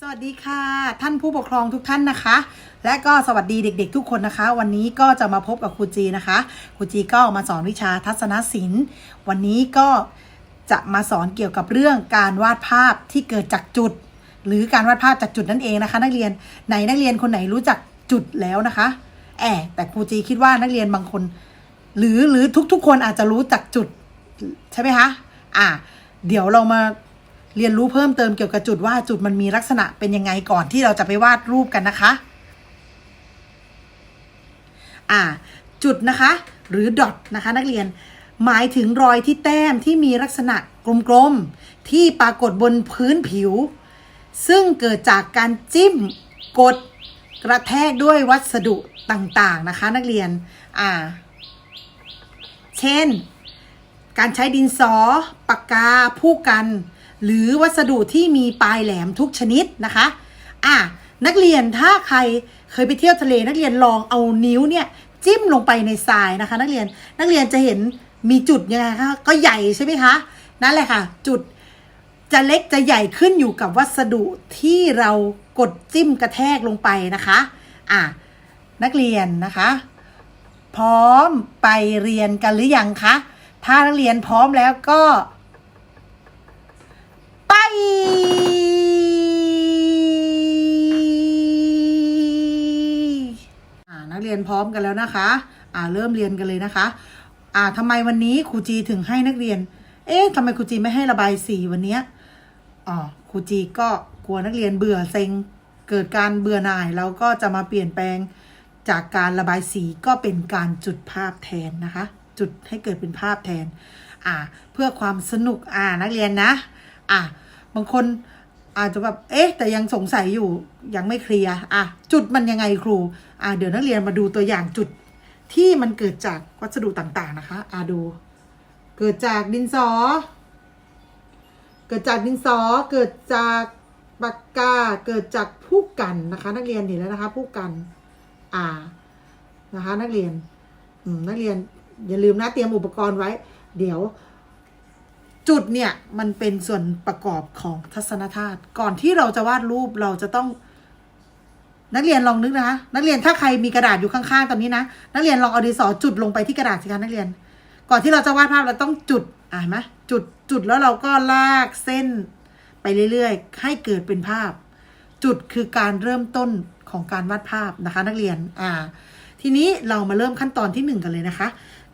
สวัสดีค่ะ ท่านผู้ปกครองทุกท่านนะคะ และก็สวัสดีเด็ก ๆ ทุกคนนะคะ วันนี้ก็จะมาพบกับครูจีนะคะครูจีก็มาสอนวิชาทัศนศิลป์ วันนี้ก็จะมาสอนเกี่ยวกับเรื่องการวาดภาพที่เกิดจากจุด หรือการวาดภาพจากจุดนั่นเองนะคะ นักเรียนไหนนักเรียนคนไหนรู้จักจุดแล้วนะคะแอบแต่ครูจีคิดว่านักเรียนบางคน หรือหรือทุกๆ คนอาจจะรู้จักจุดใช่ไหมคะอะเดี๋ยวเรามา เรียนรู้เพิ่มเติมเกี่ยวกับจุดว่าจุดมันมีลักษณะเป็นยังไงก่อนที่เราจะไปวาดรูปกันนะคะ อ่า จุดนะคะ หรือดอทนะคะ นักเรียนหมายถึงรอยที่แต้มที่มีลักษณะกลมๆ ที่ปรากฏบนพื้นผิว ซึ่งเกิดจากการจิ้มกดกระแทกด้วยวัสดุต่างๆนะคะ นักเรียน อ่า เช่น การใช้ดินสอปากกาผู้กัน หรือวัสดุที่มีปลายแหลมทุกชนิดนะคะอะนักเรียนถ้าใครเคยไปเที่ยวทะเล นักเรียนลองเอานิ้วเนี่ยจิ้มลงไปในทรายนะคะ นักเรียนนักเรียนจะเห็นมีจุดยังไงคะก็ใหญ่ใช่ไหมคะนั่นแหละค่ะ จุดจะเล็กจะใหญ่ขึ้นอยู่กับวัสดุที่เรากดจิ้มกระแทกลงไปนะคะอะนักเรียนนะคะ พร้อมไปเรียนกันหรือยังคะถ้านักเรียนพร้อมแล้วก็ ไปอ่านักเรียนพร้อมกันแล้วนะคะ อ่าเริ่มเรียนกันเลยนะคะ อ่าทำไมวันนี้ครูจีถึงให้นักเรียน เอ๊ะทำไมครูจีไม่ให้ระบายสีวันนี้อ๋อครูจีก็กลัวนักเรียนเบื่อเซ็งเกิดการเบื่อหน่ายเราก็จะมาเปลี่ยนแปลงจากการระบายสีก็เป็นการจุดภาพแทนนะคะ จุดให้เกิดเป็นภาพแทน อ่า เพื่อความสนุกอ่านักเรียนนะ อะบางคนอาจจะแบบเอ๊ะ แต่ยังสงสัยอยู่ยังไม่เคลียร์อะจุดมันยังไงครูอะเดี๋ยวนักเรียนมาดูตัวอย่างจุดที่มันเกิดจากวัสดุต่างๆนะคะอะดู เกิดจากดินสอ เกิดจากดินสอเกิดจากปากกาเกิดจากผู้กันนะคะ นักเรียนเห็นแล้วนะคะ ผู้กัน อ่านะคะ นักเรียนนักเรียนอย่าลืมนะเตรียมอุปกรณ์ไว้ เดี๋ยว จุดเนี่ยมันเป็นส่วนประกอบของทัศนธาตุก่อนที่เราจะวาดรูปเราจะต้อง นักเรียนลองนึกนะคะนักเรียนถ้าใครมีกระดาษอยู่ข้างๆตอนนี้นะนักเรียนลองเอาดินสอจุดลงไปที่กระดาษสิคะนักเรียน ก่อนที่เราจะวาดภาพเราต้องจุดอ่าเห็นไหมจุดจุดแล้วเราก็ลากเส้น ไปเรื่อยๆ ให้เกิดเป็นภาพ จุดคือการเริ่มต้นของการวาดภาพนะคะ นักเรียนอ่า ทีนี้เรามาเริ่มขั้นตอนที่หนึ่งกันเลยนะคะ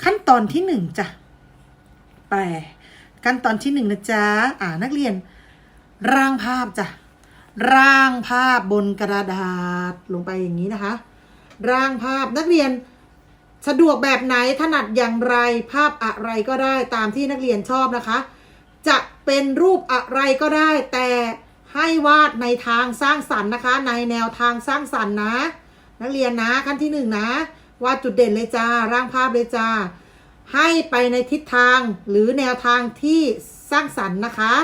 ขั้นตอนที่หนึ่งจ้ะแปล ขั้นตอนที่หนึ่งนะจ๊ะอ่านักเรียน ร่างภาพจ้ะร่างภาพบนกระดาษลงไปอย่างนี้นะคะ ร่างภาพนักเรียนสะดวกแบบไหนถนัดอย่างไรภาพอะไรก็ได้ตามที่นักเรียนชอบนะคะ จะเป็นรูปอะไรก็ได้ แต่ให้วาดในทางสร้างสรรค์นะคะ ในแนวทางสร้างสรรค์นะ นักเรียนนะขั้นที่หนึ่งนะวาดจุดเด่นเลยจ้าร่างภาพเลยจ้า ให้ไปในทิศทางหรือแนวทางที่สร้างสรรค์นะคะ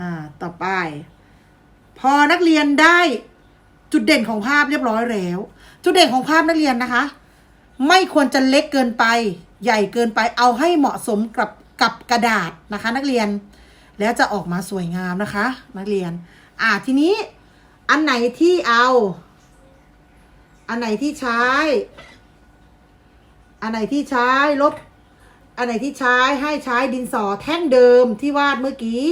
อ่า ต่อไป พอนักเรียนได้จุดเด่นของภาพเรียบร้อยแล้ว จุดเด่นของภาพนักเรียนนะคะ ไม่ควรจะเล็กเกินไป ใหญ่เกินไปเอาให้เหมาะสมกับกับกระดาษนะคะ นักเรียน แล้วจะออกมาสวยงามนะคะ นักเรียน อ่าทีนี้อันไหนที่เอา อันไหนที่ใช้ อันไหนที่ใช้ลบ อันไหนที่ใช้ให้ใช้ดินสอแท่งเดิมที่วาดเมื่อกี้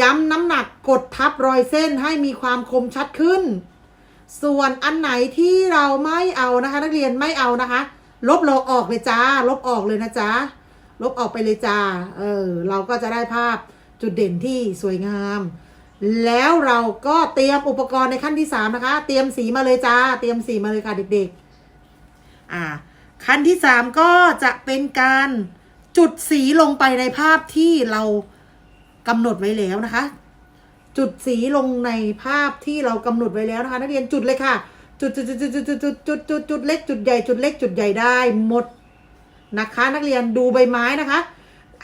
ย้ำน้ำหนักกดทับรอยเส้นให้มีความคมชัดขึ้น ส่วนอันไหนที่เราไม่เอานะคะ นักเรียนไม่เอานะคะ ลบเราออกเลยจ้า ลบออกเลยนะจ๊ะลบออกไปเลยจ้า เออ เราก็จะได้ภาพจุดเด่นที่สวยงาม แล้วเราก็เตรียมอุปกรณ์ในขั้นที่สามนะคะ เตรียมสีมาเลยจ้า เตรียมสีมาเลยค่ะเด็กๆ อ่า ขั้นที่สามก็จะเป็นการจุดสีลงไปในภาพที่เรากำหนดไว้แล้วนะคะ จุดสีลงในภาพที่เรากำหนดไว้แล้วนะคะ นักเรียนจุดเลยค่ะ จุดจุดจุดจุดจุดจุดจุดจุดจุดเล็กจุดใหญ่จุดเล็กจุดใหญ่ได้หมดนะคะ นักเรียนดูใบไม้นะคะ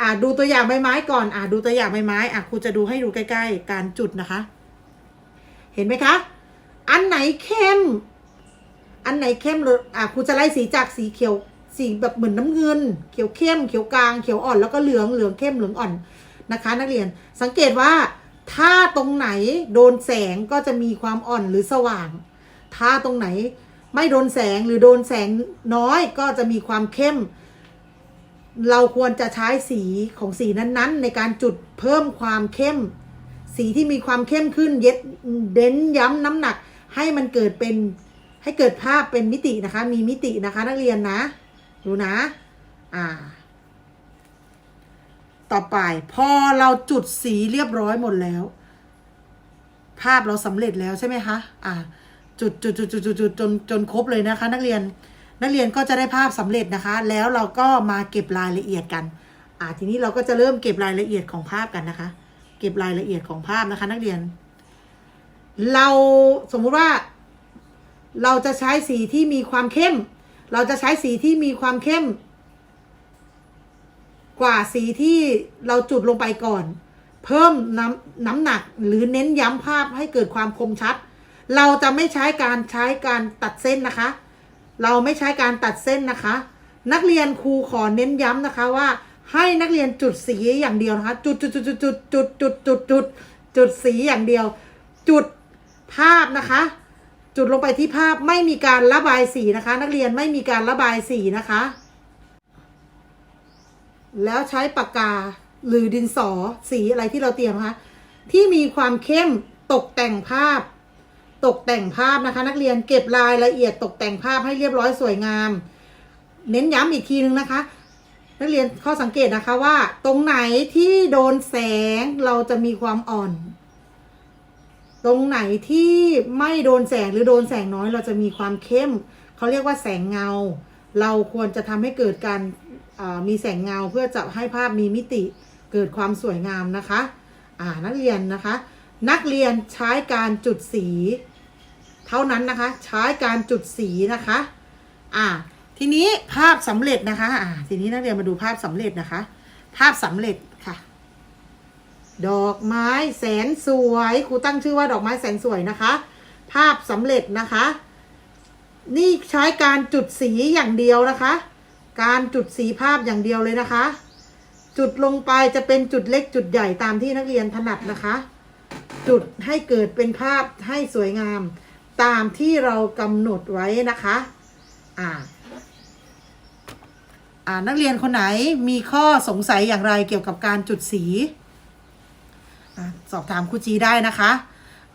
อ่าดูตัวอย่างใบไม้ก่อนอ่าดูตัวอย่างใบไม้อะครูจะดูให้ดูใกล้ ๆ การจุดนะคะ เห็นไหมคะ อันไหนเข้ม อันไหนเข้มหรืออะครูจะไล่สีจากสีเขียว สีแบบเหมือนน้ำเงิน เขียวเข้ม เขียวกลาง เขียวอ่อน แล้วก็เหลือง เหลืองเข้ม เหลืองอ่อนนะคะ นักเรียน สังเกตว่าถ้าตรงไหนโดนแสงก็จะมีความอ่อนหรือสว่าง ถ้าตรงไหนไม่โดนแสงหรือโดนแสงน้อยก็จะมีความเข้ม เราควรจะใช้สีของสีนั้นๆ ในการจุดเพิ่มความเข้ม สีที่มีความเข้มขึ้นเย็ดเด้นย้ำน้ำหนักให้มันเกิดเป็น ให้เกิดภาพเป็นมิตินะคะ มีมิตินะคะ นักเรียนนะ ดูนะ อ่า ต่อไป พอเราจุดสีเรียบร้อยหมดแล้ว ภาพเราสำเร็จแล้วใช่ไหมคะ อ่า จุดจุดจุดจุดจุดจุดจนจนครบเลยนะคะ นักเรียน นักเรียนก็จะได้ภาพสำเร็จนะคะ แล้วเราก็มาเก็บรายละเอียดกัน อ่า ทีนี้เราก็จะเริ่มเก็บรายละเอียดของภาพกันนะคะ เก็บรายละเอียดของภาพนะคะ นักเรียน เราสมมุติว่า เราจะใช้สีที่มีความเข้ม เราจะใช้สีที่มีความเข้ม กว่าสีที่เราจุดลงไปก่อน เพิ่มน้ำน้ำหนักหรือเน้นย้ำภาพให้เกิดความคมชัด เราจะไม่ใช้การใช้การตัดเส้นนะคะ เราไม่ใช้การตัดเส้นนะคะ นักเรียนครูขอเน้นย้ำนะคะว่า ให้นักเรียนจุดสีอย่างเดียวนะคะ จุดจุดจุดจุดจุดจุดจุดจุดจุดจุดสีอย่างเดียว จุดภาพนะคะ จุดลงไปที่ภาพไม่มีการระบายสีนะคะ นักเรียนไม่มีการระบายสีนะคะ แล้วใช้ปากกาหรือดินสอสีอะไรที่เราเตรียมคะที่มีความเข้มตกแต่งภาพ ตกแต่งภาพนะคะ นักเรียนเก็บรายละเอียดตกแต่งภาพให้เรียบร้อยสวยงาม เน้นย้ำอีกทีนึงนะคะ นักเรียนข้อสังเกตนะคะว่า ตรงไหนที่โดนแสงเราจะมีความอ่อน ตรงไหนที่ไม่โดนแสงหรือโดนแสงน้อยเราจะมีความเข้ม เขาเรียกว่าแสงเงา เราควรจะทำให้เกิดการมีแสงเงาเพื่อจะให้ภาพมีมิติเกิดความสวยงามนะคะ อ่านักเรียนนะคะ นักเรียนใช้การจุดสี เท่านั้นนะคะ ใช้การจุดสีนะคะ อ่า ทีนี้ภาพสำเร็จนะคะ อ่า ทีนี้นักเรียนมาดูภาพสำเร็จนะคะ ภาพสำเร็จ ดอกไม้แสนสวยครูตั้งชื่อว่าดอกไม้แสนสวยนะคะ ภาพสำเร็จนะคะ นี่ใช้การจุดสีอย่างเดียวนะคะ การจุดสีภาพอย่างเดียวเลยนะคะ จุดลงไปจะเป็นจุดเล็กจุดใหญ่ตามที่นักเรียนถนัดนะคะ จุดให้เกิดเป็นภาพให้สวยงามตามที่เรากำหนดไว้นะคะ อ่าอ่านักเรียนคนไหนมีข้อสงสัยอย่างไรเกี่ยวกับการจุดสี สอบถามครูจีได้นะคะ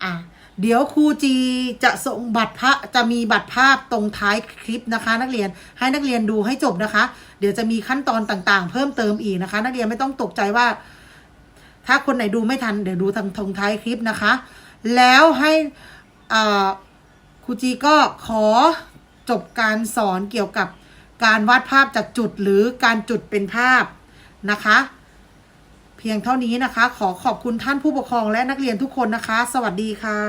อะเดี๋ยวครูจีจะส่งบัตรพระจะมีบัตรภาพตรงท้ายคลิปนะคะ นักเรียนให้นักเรียนดูให้จบนะคะ เดี๋ยวจะมีขั้นตอนต่างๆ เพิ่มเติมอีกนะคะ นักเรียนไม่ต้องตกใจว่า ถ้าคนไหนดูไม่ทันเดี๋ยวดูทางทงท้ายคลิปนะคะ แล้วให้ครูจีก็ขอจบการสอนเกี่ยวกับการวาดภาพจากจุดหรือการจุดเป็นภาพนะคะ เพียงเท่านี้นะคะ ขอขอบคุณท่านผู้ปกครองและนักเรียนทุกคนนะคะ สวัสดีค่ะ